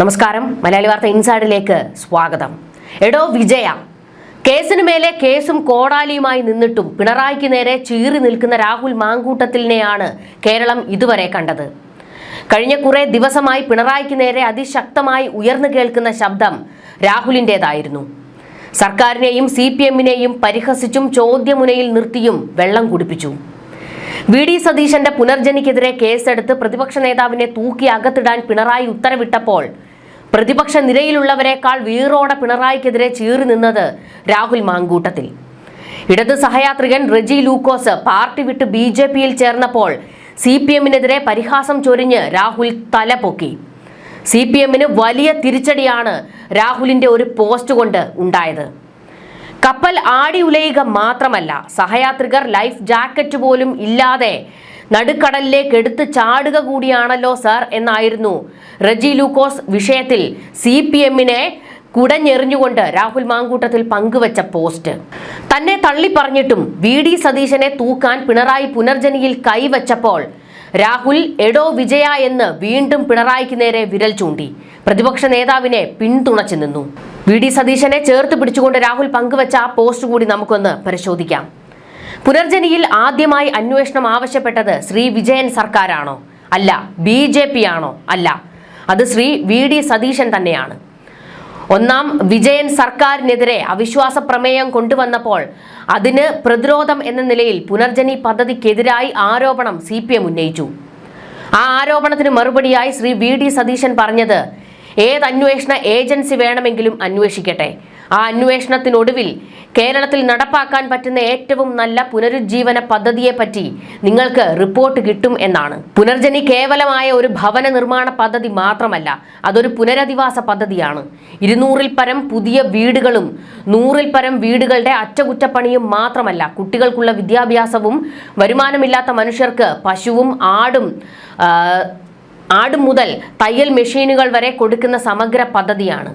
നമസ്കാരം. മലയാളി വാർത്ത ഇൻസൈഡിലേക്ക് സ്വാഗതം. എടോ വിജയ കേസിന് മേലെ കേസും കോടാലിയുമായി നിന്നിട്ടും പിണറായിക്ക് നേരെ ചീറി നിൽക്കുന്ന രാഹുൽ മാങ്കൂട്ടത്തിലിനെയാണ് കേരളം ഇതുവരെ കണ്ടത്. കഴിഞ്ഞ കുറേ ദിവസമായി പിണറായിക്ക് നേരെ അതിശക്തമായി ഉയർന്നു കേൾക്കുന്ന ശബ്ദം രാഹുലിന്റെതായിരുന്നു സർക്കാരിനെയും സി പി എമ്മിനെയും പരിഹസിച്ചും ചോദ്യമുനയിൽ നിർത്തിയും വെള്ളം കുടിപ്പിച്ചു. വി ഡി സതീശന്റെ പുനർജനിക്കെതിരെ കേസെടുത്ത് പ്രതിപക്ഷ നേതാവിനെ തൂക്കി അകത്തിടാൻ പിണറായി ഉത്തരവിട്ടപ്പോൾ പ്രതിപക്ഷ നിരയിലുള്ളവരെക്കാൾ വീറോടെ പിണറായിക്കെതിരെ ചീറി നിന്നത് രാഹുൽ മാങ്കൂട്ടത്തിൽ. ഇടത് സഹയാത്രികൻ റെജി ലൂക്കോസ് പാർട്ടി വിട്ട് ബി ജെ പിയിൽ ചേർന്നപ്പോൾ സി പി എമ്മിനെതിരെ പരിഹാസം ചൊരിഞ്ഞ് രാഹുൽ തലപൊക്കി. സി പി എമ്മിന് വലിയ തിരിച്ചടിയാണ് രാഹുലിന്റെ ഒരു പോസ്റ്റ് കൊണ്ട് ഉണ്ടായത്. കപ്പൽ ആടി ഉലയുക മാത്രമല്ല സഹയാത്രികർ ലൈഫ് ജാക്കറ്റ് പോലും ഇല്ലാതെ നടുക്കടലിലേക്ക് എടുത്ത് ചാടുക കൂടിയാണല്ലോ സർ എന്നായിരുന്നു റജി ലൂക്കോസ് വിഷയത്തിൽ സി പി എമ്മിനെ കുടഞ്ഞെറിഞ്ഞുകൊണ്ട് രാഹുൽ മാങ്കൂട്ടത്തിൽ പങ്കുവച്ച പോസ്റ്റ്. തന്നെ തള്ളി പറഞ്ഞിട്ടും വി ഡി സതീശനെ തൂക്കാൻ പിണറായി പുനർജനിയിൽ കൈവച്ചപ്പോൾ രാഹുൽ എടോ വിജയ എന്ന് വീണ്ടും പിണറായിക്ക് നേരെ വിരൽ ചൂണ്ടി. പ്രതിപക്ഷ നേതാവിനെ പിന്തുണച്ചു നിന്നു. വി ഡി സതീശനെ ചേർത്ത് പിടിച്ചുകൊണ്ട് രാഹുൽ പങ്കുവച്ച ആ പോസ്റ്റ് കൂടി നമുക്കൊന്ന് പരിശോധിക്കാം. പുനർജനിയിൽ ആദ്യമായി അന്വേഷണം ആവശ്യപ്പെട്ടത് ശ്രീ വിജയൻ സർക്കാരാണോ? അല്ല ബി ജെ പി ആണോ അല്ല അത് ശ്രീ വി ഡി സതീശൻ തന്നെയാണ്. ഒന്നാം വിജയൻ സർക്കാരിനെതിരെ അവിശ്വാസ പ്രമേയം കൊണ്ടുവന്നപ്പോൾ അതിന് പ്രതിരോധം എന്ന നിലയിൽ പുനർജനി പദ്ധതിക്കെതിരായി ആരോപണം സി പി എം ഉന്നയിച്ചു. ആ ആരോപണത്തിന് മറുപടിയായി ശ്രീ വി ഡി സതീശൻ പറഞ്ഞത് ഏത് അന്വേഷണ ഏജൻസി വേണമെങ്കിലും അന്വേഷിക്കട്ടെ. ആ അന്വേഷണത്തിനൊടുവിൽ കേരളത്തിൽ നടപ്പാക്കാൻ പറ്റുന്ന ഏറ്റവും നല്ല പുനരുജ്ജീവന പദ്ധതിയെപ്പറ്റി നിങ്ങൾക്ക് റിപ്പോർട്ട് കിട്ടും എന്നാണ്. പുനർജനി കേവലമായ ഒരു ഭവന നിർമ്മാണ പദ്ധതി മാത്രമല്ല അതൊരു പുനരധിവാസ പദ്ധതിയാണ്. ഇരുന്നൂറിൽ പരം പുതിയ വീടുകളും നൂറിൽ പരം വീടുകളുടെ അറ്റകുറ്റപ്പണിയും മാത്രമല്ല കുട്ടികൾക്കുള്ള വിദ്യാഭ്യാസവും വരുമാനമില്ലാത്ത മനുഷ്യർക്ക് പശുവും ആടും ആടും ആട് മുതൽ തയ്യൽ മെഷീനുകൾ വരെ കൊടുക്കുന്ന സമഗ്ര പദ്ധതിയാണ്.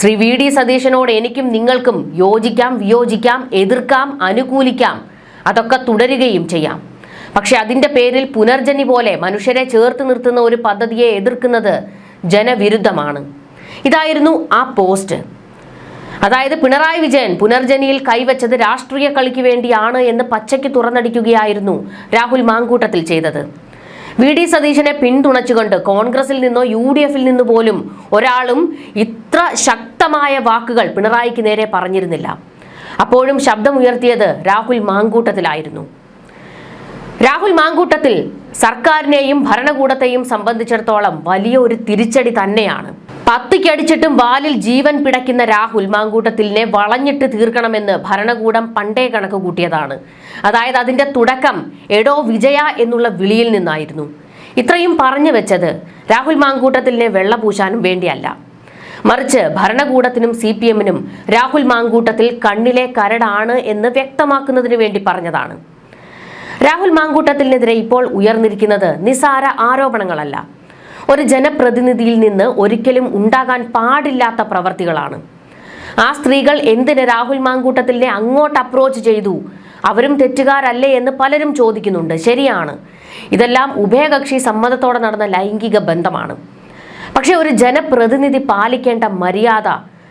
ശ്രീ വി ഡി സതീശനോട് എനിക്കും നിങ്ങൾക്കും യോജിക്കാം വിയോജിക്കാം എതിർക്കാം അനുകൂലിക്കാം അതൊക്കെ തുടരുകയും ചെയ്യാം. പക്ഷെ അതിന്റെ പേരിൽ പുനർജനി പോലെ മനുഷ്യരെ ചേർത്ത് നിർത്തുന്ന ഒരു പദ്ധതിയെ എതിർക്കുന്നത് ജനവിരുദ്ധമാണ്. ഇതായിരുന്നു ആ പോസ്റ്റ്. അതായത് പിണറായി വിജയൻ പുനർജനിയിൽ കൈവച്ചത് രാഷ്ട്രീയ കളിക്ക് വേണ്ടിയാണ് എന്ന് പച്ചയ്ക്ക് തുറന്നടിക്കുകയായിരുന്നു രാഹുൽ മാങ്കൂട്ടത്തിൽ ചെയ്തത്. വി ഡി സതീശനെ പിന്തുണച്ചുകൊണ്ട് കോൺഗ്രസിൽ നിന്നോ യു ഡി എഫിൽ നിന്ന് പോലും ഒരാളും ഇത്ര ശക്തമായ വാക്കുകൾ പിണറായിക്ക് നേരെ പറഞ്ഞിരുന്നില്ല. അപ്പോഴും ശബ്ദമുയർത്തിയത് രാഹുൽ മാങ്കൂട്ടത്തിലായിരുന്നു. രാഹുൽ മാങ്കൂട്ടത്തിൽ സർക്കാരിനെയും ഭരണകൂടത്തെയും സംബന്ധിച്ചിടത്തോളം വലിയ ഒരു തിരിച്ചടി തന്നെയാണ്. പത്തിക്കടിച്ചിട്ടും വാലിൽ ജീവൻ പിടയ്ക്കുന്ന രാഹുൽ മാങ്കൂട്ടത്തിലിനെ വളഞ്ഞിട്ട് തീർക്കണമെന്ന് ഭരണകൂടം പണ്ടേ കണക്ക് കൂട്ടിയതാണ്. അതായത് അതിന്റെ തുടക്കം എടോ വിജയ എന്നുള്ള വിളിയിൽ നിന്നായിരുന്നു. ഇത്രയും പറഞ്ഞു വെച്ചത് രാഹുൽ മാങ്കൂട്ടത്തിലിനെ വെള്ളപൂശാനും വേണ്ടിയല്ല. മറിച്ച് ഭരണകൂടത്തിനും സി പി എമ്മിനും രാഹുൽ മാങ്കൂട്ടത്തിൽ കണ്ണിലെ കരടാണ് എന്ന് വ്യക്തമാക്കുന്നതിന് വേണ്ടി പറഞ്ഞതാണ്. രാഹുൽ മാങ്കൂട്ടത്തിനെതിരെ ഇപ്പോൾ ഉയർന്നിരിക്കുന്നത് നിസാര ആരോപണങ്ങളല്ല. ഒരു ജനപ്രതിനിധിയിൽ നിന്ന് ഒരിക്കലും ഉണ്ടാകാൻ പാടില്ലാത്ത പ്രവർത്തികളാണ്. ആ സ്ത്രീകൾ എന്തിന് രാഹുൽ മാങ്കൂട്ടത്തിനെ അങ്ങോട്ട് അപ്രോച്ച് ചെയ്തു? അവരും തെറ്റുകാരല്ലേ എന്ന് പലരും ചോദിക്കുന്നുണ്ട്. ശരിയാണ്. ഇതെല്ലാം ഉഭയകക്ഷി സമ്മതത്തോടെ നടന്ന ലൈംഗിക ബന്ധമാണ്. പക്ഷേ ഒരു ജനപ്രതിനിധി പാലിക്കേണ്ട മര്യാദ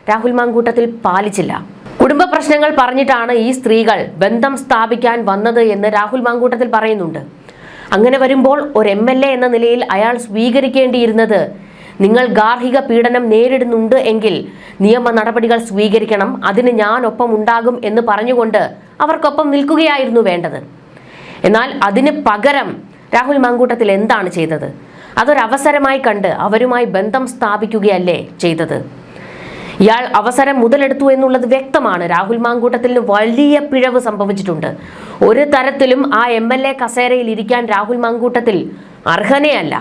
രാഹുൽ മാങ്കൂട്ടത്തിൽ പാലിച്ചില്ല. കുടുംബ പ്രശ്നങ്ങൾ പറഞ്ഞിട്ടാണ് ഈ സ്ത്രീകൾ ബന്ധം സ്ഥാപിക്കാൻ വന്നത് എന്ന് രാഹുൽ മാങ്കൂട്ടത്തിൽ പറയുന്നുണ്ട്. അങ്ങനെ വരുമ്പോൾ ഒരു എം എൽ എ എന്ന നിലയിൽ അയാൾ സ്വീകരിക്കേണ്ടിയിരുന്നത് നിങ്ങൾ ഗാർഹിക പീഡനം നേരിടുന്നുണ്ട് എങ്കിൽ നിയമ നടപടികൾ സ്വീകരിക്കണം അതിന് ഞാൻ ഒപ്പം ഉണ്ടാകും എന്ന് പറഞ്ഞുകൊണ്ട് അവർക്കൊപ്പം നിൽക്കുകയായിരുന്നു വേണ്ടത്. എന്നാൽ അതിന് പകരം രാഹുൽ മാങ്കൂട്ടത്തിൽ എന്താണ് ചെയ്തത്? അതൊരവസരമായി കണ്ട് അവരുമായി ബന്ധം സ്ഥാപിക്കുകയല്ലേ ചെയ്തത്? ഇയാൾ അവസരം മുതലെടുത്തു എന്നുള്ളത് വ്യക്തമാണ്. രാഹുൽ മാങ്കൂട്ടത്തിൽ വലിയ പിഴവ് സംഭവിച്ചിട്ടുണ്ട്. ഒരു തരത്തിലും ആ എം എൽ എ കസേരയിൽ ഇരിക്കാൻ രാഹുൽ മങ്കൂട്ടത്തിൽ അർഹനയല്ല.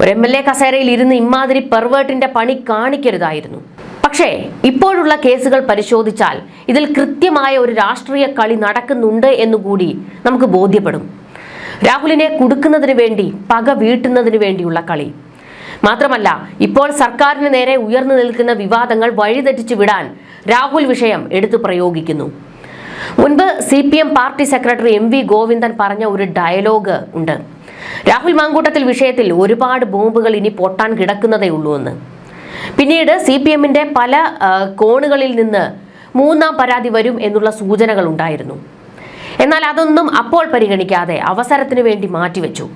ഒരു എം എൽ എ കസേരയിൽ ഇരുന്ന് ഇമാതിരി പെർവേർട്ടിന്റെ പണി കാണിക്കരുതായിരുന്നു. പക്ഷേ ഇപ്പോഴുള്ള കേസുകൾ പരിശോധിച്ചാൽ ഇതിൽ കൃത്യമായ ഒരു രാഷ്ട്രീയ കളി നടക്കുന്നുണ്ട് എന്നുകൂടി നമുക്ക് ബോധ്യപ്പെടും. രാഹുലിനെ കുടുക്കുന്നതിന് വേണ്ടി പക വീട്ടുന്നതിന് വേണ്ടിയുള്ള കളി. മാത്രമല്ല ഇപ്പോൾ സർക്കാരിന് നേരെ ഉയർന്നു നിൽക്കുന്ന വിവാദങ്ങൾ വഴിതെറ്റിച്ചു വിടാൻ രാഹുൽ വിഷയം എടുത്തു പ്രയോഗിക്കുന്നു. മുൻപ് C P M party secretary M V Govindan പറഞ്ഞ ഒരു ഡയലോഗ് ഉണ്ട്. രാഹുൽ മാങ്കൂട്ടത്തിൽ വിഷയത്തിൽ ഒരുപാട് ബോംബുകൾ ഇനി പൊട്ടാൻ കിടക്കുന്നതേ ഉള്ളൂ എന്ന്. പിന്നീട് സി പി എമ്മിന്റെ പല കോണുകളിൽ നിന്ന് മൂന്നാം പരാതി വരും എന്നുള്ള സൂചനകൾ ഉണ്ടായിരുന്നു. എന്നാൽ അതൊന്നും അപ്പോൾ പരിഗണിക്കാതെ അവസരത്തിന് വേണ്ടി മാറ്റിവെച്ചു.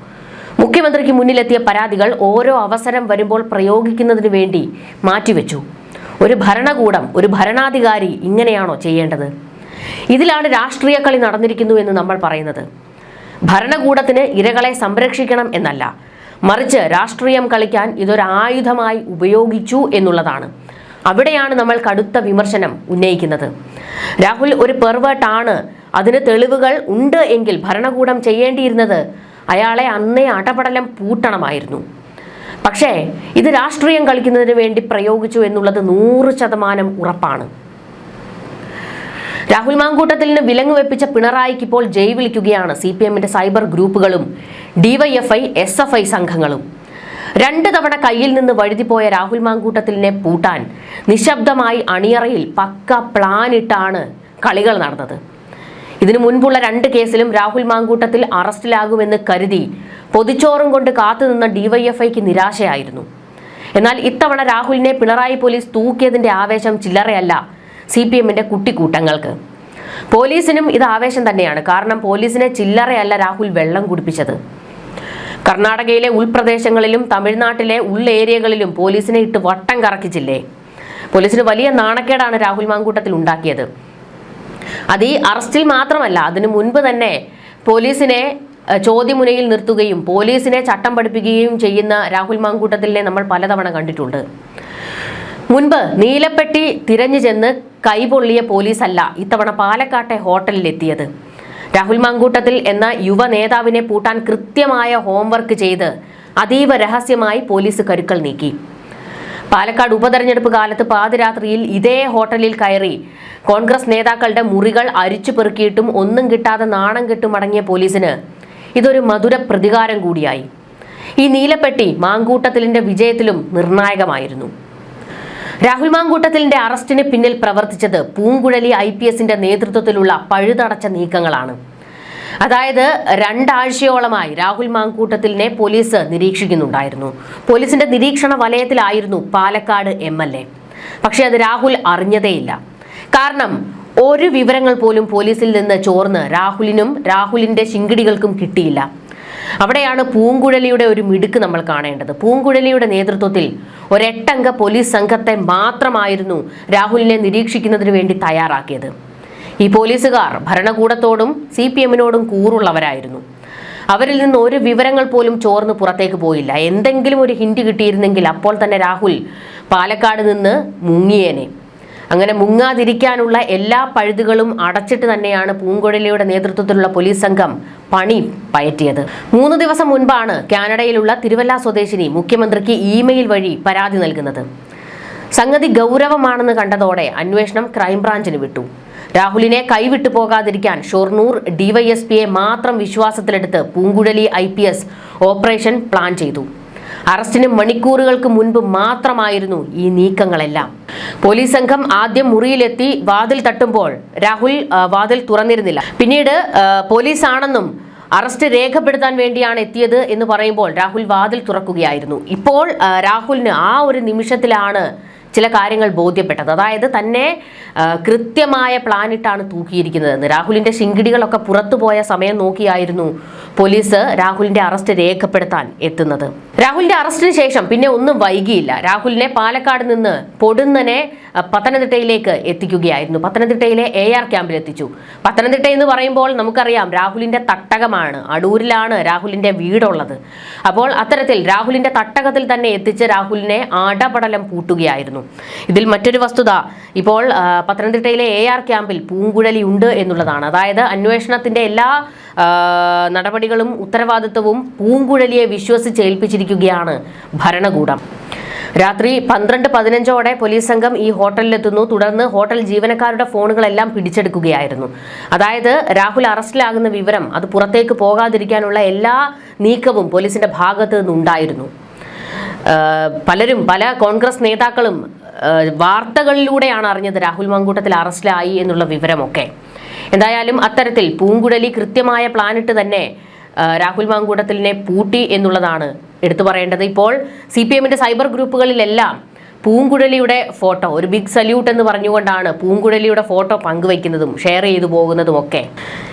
മുഖ്യമന്ത്രിക്ക് മുന്നിലെത്തിയ പരാതികൾ ഓരോ അവസരം വരുമ്പോൾ പ്രയോഗിക്കുന്നതിന് വേണ്ടി മാറ്റിവെച്ചു. ഒരു ഭരണകൂടം ഒരു ഭരണാധികാരി ഇങ്ങനെയാണോ ചെയ്യേണ്ടത്? ഇതിലാണ് രാഷ്ട്രീയ കളി നടന്നിരിക്കുന്നു എന്ന് നമ്മൾ പറയുന്നത്. ഭരണകൂടത്തിന് ഇരകളെ സംരക്ഷിക്കണം എന്നല്ല മറിച്ച് രാഷ്ട്രീയം കളിക്കാൻ ഇതൊരു ആയുധമായി ഉപയോഗിച്ചു എന്നുള്ളതാണ്. അവിടെയാണ് നമ്മൾ കടുത്ത വിമർശനം ഉന്നയിക്കുന്നത്. രാഹുൽ ഒരു പെർവേർട്ടാണ്. അതിന് തെളിവുകൾ ഉണ്ട് എങ്കിൽ ഭരണകൂടം ചെയ്യേണ്ടിയിരുന്നത് അയാളെ അന്നേ അടപടലം പൂട്ടണമായിരുന്നു. പക്ഷേ ഇത് രാഷ്ട്രീയം കളിക്കുന്നതിന് വേണ്ടി പ്രയോഗിച്ചു എന്നുള്ളത് നൂറ് ശതമാനം ഉറപ്പാണ്. രാഹുൽ മാങ്കൂട്ടത്തിലിന് വിലങ്ങ് വെപ്പിച്ച പിണറായിക്ക് ഇപ്പോൾ ജയ് വിളിക്കുകയാണ് സി പി എമ്മിന്റെ സൈബർ ഗ്രൂപ്പുകളും ഡിവൈഎഫ്ഐ എസ് എഫ് ഐ സംഘങ്ങളും. രണ്ട് തവണ കയ്യിൽ നിന്ന് വഴുതിപ്പോയ രാഹുൽ മാങ്കൂട്ടത്തിലിനെ പൂട്ടാൻ നിശബ്ദമായി അണിയറയിൽ പക്ക പ്ലാനിട്ടാണ് കളികൾ നടന്നത്. ഇതിനു മുൻപുള്ള രണ്ട് കേസിലും രാഹുൽ മാങ്കൂട്ടത്തിൽ അറസ്റ്റിലാകുമെന്ന് കരുതി പൊതിച്ചോറും കൊണ്ട് കാത്തുനിന്ന ഡിവൈഎഫ്ഐക്ക് നിരാശയായിരുന്നു. എന്നാൽ ഇത്തവണ രാഹുലിനെ പിണറായി പോലീസ് തൂക്കിയതിന്റെ ആവേശം ചില്ലറയല്ല. സി പി എമ്മിന്റെ കുട്ടിക്കൂട്ടങ്ങൾക്ക്. പോലീസിനും ഇത് ആവേശം തന്നെയാണ്. കാരണം പോലീസിനെ ചില്ലറയല്ല രാഹുൽ വെള്ളം കുടിപ്പിച്ചത്. കർണാടകയിലെ ഉൾപ്രദേശങ്ങളിലും തമിഴ്നാട്ടിലെ ഉള്ളേരിയകളിലും പോലീസിനെ ഇട്ട് വട്ടം കറക്കിച്ചില്ലേ? പോലീസിന് വലിയ നാണക്കേടാണ് രാഹുൽ മാങ്കൂട്ടത്തിൽ ഉണ്ടാക്കിയത്. അത് ഈ അറസ്റ്റിൽ മാത്രമല്ല അതിനു മുൻപ് തന്നെ പോലീസിനെ ചോദ്യമുനയിൽ നിർത്തുകയും പോലീസിനെ ചട്ടം പഠിപ്പിക്കുകയും ചെയ്യുന്ന രാഹുൽ മാങ്കൂട്ടത്തിലെ നമ്മൾ പലതവണ കണ്ടിട്ടുണ്ട്. മുൻപ് നീലപ്പെട്ടി തിരഞ്ഞു ചെന്ന് കൈപൊള്ളിയ പോലീസല്ല ഇത്തവണ പാലക്കാട്ടെ ഹോട്ടലിൽ എത്തിയത് രാഹുൽ മാങ്കൂട്ടത്തിൽ എന്ന യുവ നേതാവിനെ പൂട്ടാൻ കൃത്യമായ ഹോംവർക്ക് ചെയ്ത് അതീവ രഹസ്യമായി പോലീസ് കരുക്കൾ നീക്കി. പാലക്കാട് ഉപതെരഞ്ഞെടുപ്പ് കാലത്ത് പാതിരാത്രിയിൽ ഇതേ ഹോട്ടലിൽ കയറി കോൺഗ്രസ് നേതാക്കളുടെ മുറികൾ അരിച്ചു പെറുക്കിയിട്ടും ഒന്നും കിട്ടാതെ നാണം കെട്ടും അടങ്ങിയ പോലീസിന് ഇതൊരു മധുര പ്രതികാരം കൂടിയായി. ഈ നീലപ്പെട്ടി മാങ്കൂട്ടത്തിലിന്റെ വിജയത്തിലും നിർണായകമായിരുന്നു. രാഹുൽ മാങ്കൂട്ടത്തിലിന്റെ അറസ്റ്റിന് പിന്നിൽ പ്രവർത്തിച്ചത് പൂങ്കുഴലി ഐ പി എസിന്റെ നേതൃത്വത്തിലുള്ള പഴുതടച്ച നീക്കങ്ങളാണ്. അതായത് രണ്ടാഴ്ചയോളമായി രാഹുൽ മാങ്കൂട്ടത്തിലിനെ പോലീസ് നിരീക്ഷിക്കുന്നുണ്ടായിരുന്നു. പോലീസിന്റെ നിരീക്ഷണ വലയത്തിലായിരുന്നു പാലക്കാട് എം എൽ എ. പക്ഷേ അത് രാഹുൽ അറിഞ്ഞതേയില്ല. കാരണം ഒരു വിവരങ്ങൾ പോലും പോലീസിൽ നിന്ന് ചോർന്ന് രാഹുലിനും രാഹുലിന്റെ ശിങ്കിടികൾക്കും കിട്ടിയില്ല. അവിടെയാണ് പൂങ്കുഴലിയുടെ ഒരു മിടുക്ക് നമ്മൾ കാണേണ്ടത്. പൂങ്കുഴലിയുടെ നേതൃത്വത്തിൽ ഒരെട്ടംഗ പോലീസ് സംഘത്തെ മാത്രമായിരുന്നു രാഹുലിനെ നിരീക്ഷിക്കുന്നതിന് വേണ്ടി തയ്യാറാക്കിയത്. ഈ പോലീസുകാർ ഭരണകൂടത്തോടും സി പി എമ്മിനോടും കൂറുള്ളവരായിരുന്നു. അവരിൽ നിന്ന് ഒരു വിവരങ്ങൾ പോലും ചോർന്ന് പുറത്തേക്ക് പോയില്ല. എന്തെങ്കിലും ഒരു ഹിന്റ് കിട്ടിയിരുന്നെങ്കിൽ അപ്പോൾ തന്നെ രാഹുൽ പാലക്കാട് നിന്ന് മുങ്ങിയേനെ. അങ്ങനെ മുങ്ങാതിരിക്കാനുള്ള എല്ലാ പഴുതുകളും അടച്ചിട്ട് തന്നെയാണ് പൂങ്കുഴലിയുടെ നേതൃത്വത്തിലുള്ള പോലീസ് സംഘം പണി പയറ്റിയത്. മൂന്ന് ദിവസം മുൻപാണ് കാനഡയിലുള്ള തിരുവല്ല സ്വദേശിനി മുഖ്യമന്ത്രിക്ക് ഇമെയിൽ വഴി പരാതി നൽകുന്നത്. സംഗതി ഗൗരവമാണെന്ന് കണ്ടതോടെ അന്വേഷണം ക്രൈംബ്രാഞ്ചിന് വിട്ടു. രാഹുലിനെ കൈവിട്ടു പോകാതിരിക്കാൻ ഷൊർണൂർ ഡിവൈഎസ്പിയെ മാത്രം വിശ്വാസത്തിലെടുത്ത് പൂങ്കുഴലി ഐ ഓപ്പറേഷൻ പ്ലാൻ ചെയ്തു. അറസ്റ്റിന് മണിക്കൂറുകൾക്ക് മുൻപ് മാത്രമായിരുന്നു ഈ നീക്കങ്ങളെല്ലാം. പോലീസ് സംഘം ആദ്യം മുറിയിലെത്തി വാതിൽ തട്ടുമ്പോൾ രാഹുൽ വാതിൽ തുറന്നിരുന്നില്ല. പിന്നീട് പോലീസ് ആണെന്നും അറസ്റ്റ് രേഖപ്പെടുത്താൻ വേണ്ടിയാണ് എത്തിയത് എന്ന് പറയുമ്പോൾ രാഹുൽ വാതിൽ തുറക്കുകയായിരുന്നു. ഇപ്പോൾ രാഹുലിന് ആ ഒരു നിമിഷത്തിലാണ് ചില കാര്യങ്ങൾ ബോധ്യപ്പെട്ടത്. അതായത് തന്നെ കൃത്യമായ പ്ലാനിട്ടാണ് തൂക്കിയിരിക്കുന്നതെന്ന് രാഹുലിന്റെ ശിങ്കിടികളൊക്കെ പുറത്തുപോയ സമയം നോക്കിയായിരുന്നു പോലീസ് രാഹുലിന്റെ അറസ്റ്റ് രേഖപ്പെടുത്താൻ എത്തുന്നത്. രാഹുലിന്റെ അറസ്റ്റിന് ശേഷം പിന്നെ ഒന്നും വൈകിയില്ല. രാഹുലിനെ പാലക്കാട് നിന്ന് പൊടുന്നനെ പത്തനംതിട്ടയിലേക്ക് എത്തിക്കുകയായിരുന്നു. പത്തനംതിട്ടയിലെ എ ആർ ക്യാമ്പിൽ എത്തിച്ചു. പത്തനംതിട്ട എന്ന് പറയുമ്പോൾ നമുക്കറിയാം രാഹുലിന്റെ തട്ടകമാണ്. അടൂരിലാണ് രാഹുലിന്റെ വീടുള്ളത്. അപ്പോൾ അത്തരത്തിൽ രാഹുലിന്റെ തട്ടകത്തിൽ തന്നെ എത്തിച്ച് രാഹുലിനെ ആടപടലം പൂട്ടുകയായിരുന്നു. ഇതിൽ മറ്റൊരു വസ്തുത ഇപ്പോൾ പത്തനംതിട്ടയിലെ എ ആർ ക്യാമ്പിൽ പൂങ്കുഴലി ഉണ്ട് എന്നുള്ളതാണ്. അതായത് അന്വേഷണത്തിന്റെ എല്ലാ നടപടികളും ഉത്തരവാദിത്വവും പൂങ്കുഴലിയെ വിശ്വസിച്ച് ഏൽപ്പിച്ചിരിക്കുകയാണ് ഭരണകൂടം. രാത്രി പന്ത്രണ്ട് പതിനഞ്ചോടെ പോലീസ് സംഘം ഈ ഹോട്ടലിലെത്തുന്നു. തുടർന്ന് ഹോട്ടൽ ജീവനക്കാരുടെ ഫോണുകളെല്ലാം പിടിച്ചെടുക്കുകയായിരുന്നു. അതായത് രാഹുൽ അറസ്റ്റിലാകുന്ന വിവരം അത് പുറത്തേക്ക് പോകാതിരിക്കാനുള്ള എല്ലാ നീക്കവും പോലീസിന്റെ ഭാഗത്ത് നിന്നുണ്ടായിരുന്നു. പലരും പല കോൺഗ്രസ് നേതാക്കളും വാർത്തകളിലൂടെയാണ് അറിഞ്ഞത് രാഹുൽ മങ്കൂട്ടത്തിൽ അറസ്റ്റിലായി എന്നുള്ള വിവരമൊക്കെ. എന്തായാലും അത്തരത്തിൽ പൂങ്കുഴലി കൃത്യമായ പ്ലാനിട്ട് തന്നെ രാഹുൽ മാങ്കൂട്ടത്തിലിനെ പൂട്ടി എന്നുള്ളതാണ് എടുത്തു പറയേണ്ടത്. ഇപ്പോൾ സി പി എമ്മിന്റെ സൈബർ ഗ്രൂപ്പുകളിലെല്ലാം പൂങ്കുഴലിയുടെ ഫോട്ടോ ഒരു ബിഗ് സല്യൂട്ട് എന്ന് പറഞ്ഞുകൊണ്ടാണ് പൂങ്കുഴലിയുടെ ഫോട്ടോ പങ്കുവയ്ക്കുന്നതും ഷെയർ ചെയ്തു പോകുന്നതും ഒക്കെ.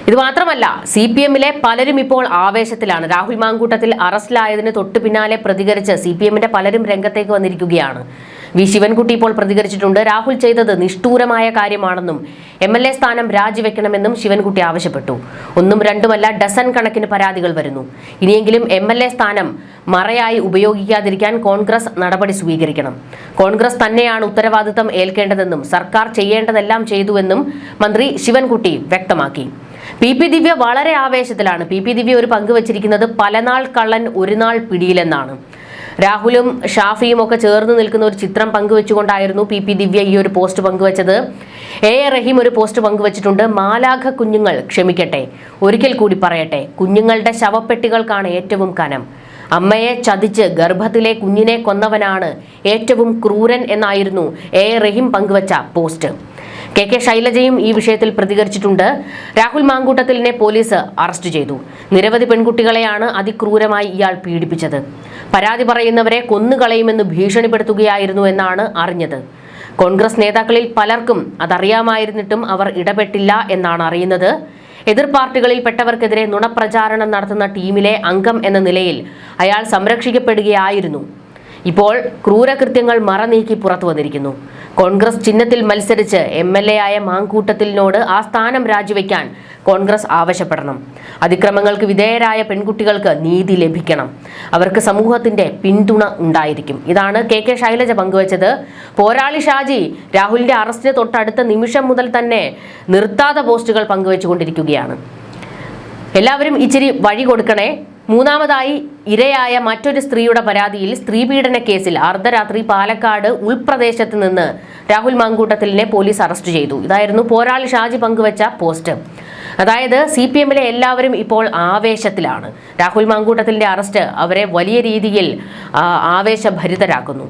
ഇത് മാത്രമല്ല സി പി എമ്മിലെ പലരും ഇപ്പോൾ ആവേശത്തിലാണ്. രാഹുൽ മാങ്കൂട്ടത്തിൽ അറസ്റ്റിലായതിന് തൊട്ടു പിന്നാലെ പ്രതികരിച്ച് സി പി എമ്മിന്റെ പലരും രംഗത്തേക്ക് വന്നിരിക്കുകയാണ്. വി ശിവൻകുട്ടി ഇപ്പോൾ പ്രതികരിച്ചിട്ടുണ്ട്. രാഹുൽ ചെയ്തത് നിഷ്ഠൂരമായ കാര്യമാണെന്നും എം എൽ എ സ്ഥാനം രാജിവെക്കണമെന്നും ശിവൻകുട്ടി ആവശ്യപ്പെട്ടു. ഒന്നും രണ്ടുമല്ല ഡസൻ കണക്കിന് പരാതികൾ വരുന്നു. ഇനിയെങ്കിലും എം എൽ എ സ്ഥാനം മറയായി ഉപയോഗിക്കാതിരിക്കാൻ കോൺഗ്രസ് നടപടി സ്വീകരിക്കണം. കോൺഗ്രസ് തന്നെയാണ് ഉത്തരവാദിത്തം ഏൽക്കേണ്ടതെന്നും സർക്കാർ ചെയ്യേണ്ടതെല്ലാം ചെയ്തുവെന്നും മന്ത്രി ശിവൻകുട്ടി വ്യക്തമാക്കി. പി പി ദിവ്യ വളരെ ആവേശത്തിലാണ്. പി പി ദിവ്യ ഒരു പങ്കുവച്ചിരിക്കുന്നത് പലനാൾ കള്ളൻ ഒരു നാൾ പിടിയിലെന്നാണ്. രാഹുലും ഷാഫിയും ഒക്കെ ചേർന്ന് നിൽക്കുന്ന ഒരു ചിത്രം പങ്കുവെച്ചുകൊണ്ടായിരുന്നു പി പി ദിവ്യ ഈ ഒരു പോസ്റ്റ് പങ്കുവച്ചത്. എ എ റഹീം ഒരു പോസ്റ്റ് പങ്കുവച്ചിട്ടുണ്ട്. മാലാഖ കുഞ്ഞുങ്ങൾ ക്ഷമിക്കട്ടെ. ഒരിക്കൽ കൂടി പറയട്ടെ. കുഞ്ഞുങ്ങളുടെ ശവപ്പെട്ടികൾക്കാണ് ഏറ്റവും കനം. അമ്മയെ ചതിച്ച് ഗർഭത്തിലെ കുഞ്ഞിനെ കൊന്നവനാണ് ഏറ്റവും ക്രൂരൻ എന്നായിരുന്നു എ റഹീം പങ്കുവച്ച പോസ്റ്റ്. കെ കെ ശൈലജയും ഈ വിഷയത്തിൽ പ്രതികരിച്ചിട്ടുണ്ട്. രാഹുൽ മാങ്കൂട്ടത്തിലിനെ പോലീസ് അറസ്റ്റ് ചെയ്തു. നിരവധി പെൺകുട്ടികളെയാണ് അതിക്രൂരമായി ഇയാൾ പീഡിപ്പിച്ചത്. പരാതി പറയുന്നവരെ കൊന്നുകളയുമെന്ന് ഭീഷണിപ്പെടുത്തുകയായിരുന്നു എന്നാണ് അറിഞ്ഞത്. കോൺഗ്രസ് നേതാക്കളിൽ പലർക്കും അതറിയാമായിരുന്നിട്ടും അവർ ഇടപെട്ടില്ല എന്നാണ് അറിയുന്നത്. എതിർ പാർട്ടികളിൽപ്പെട്ടവർക്കെതിരെ നുണപ്രചാരണം നടത്തുന്ന ടീമിലെ അംഗം എന്ന നിലയിൽ അയാൾ സംരക്ഷിക്കപ്പെടുകയായിരുന്നു. ഇപ്പോൾ ക്രൂരകൃത്യങ്ങൾ മറനീക്കി പുറത്തു വന്നിരിക്കുന്നു. കോൺഗ്രസ് ചിഹ്നത്തിൽ മത്സരിച്ച് എം എൽ എ ആയ മാങ്കൂട്ടത്തിലിനോട് ആ സ്ഥാനം രാജിവെക്കാൻ കോൺഗ്രസ് ആവശ്യപ്പെടണം. അതിക്രമങ്ങൾക്ക് വിധേയരായ പെൺകുട്ടികൾക്ക് നീതി ലഭിക്കണം. അവർക്ക് സമൂഹത്തിന്റെ പിന്തുണ ഉണ്ടായിരിക്കും. ഇതാണ് കെ കെ ശൈലജ പങ്കുവച്ചത്. പോരാളി ഷാജി രാഹുലിന്റെ അറസ്റ്റിന് തൊട്ടടുത്ത നിമിഷം മുതൽ തന്നെ നിർത്താതെ പോസ്റ്റുകൾ പങ്കുവച്ചുകൊണ്ടിരിക്കുകയാണ്. എല്ലാവരും ഇച്ചിരി വഴി കൊടുക്കണേ. മൂന്നാമതായി ഇരയായ മറ്റൊരു സ്ത്രീയുടെ പരാതിയിൽ സ്ത്രീപീഡന കേസിൽ അർദ്ധരാത്രി പാലക്കാട് ഉൾപ്രദേശത്ത് നിന്ന് രാഹുൽ മാങ്കൂട്ടത്തിലിനെ പോലീസ് അറസ്റ്റ് ചെയ്തു. ഇതായിരുന്നു പോരാളി ഷാജി പങ്കുവച്ച പോസ്റ്റ്. അതായത് സി പി എമ്മിലെ എല്ലാവരും ഇപ്പോൾ ആവേശത്തിലാണ്. രാഹുൽ മാങ്കൂട്ടത്തിലിന്റെ അറസ്റ്റ് അവരെ വലിയ രീതിയിൽ ആവേശഭരിതരാക്കുന്നു.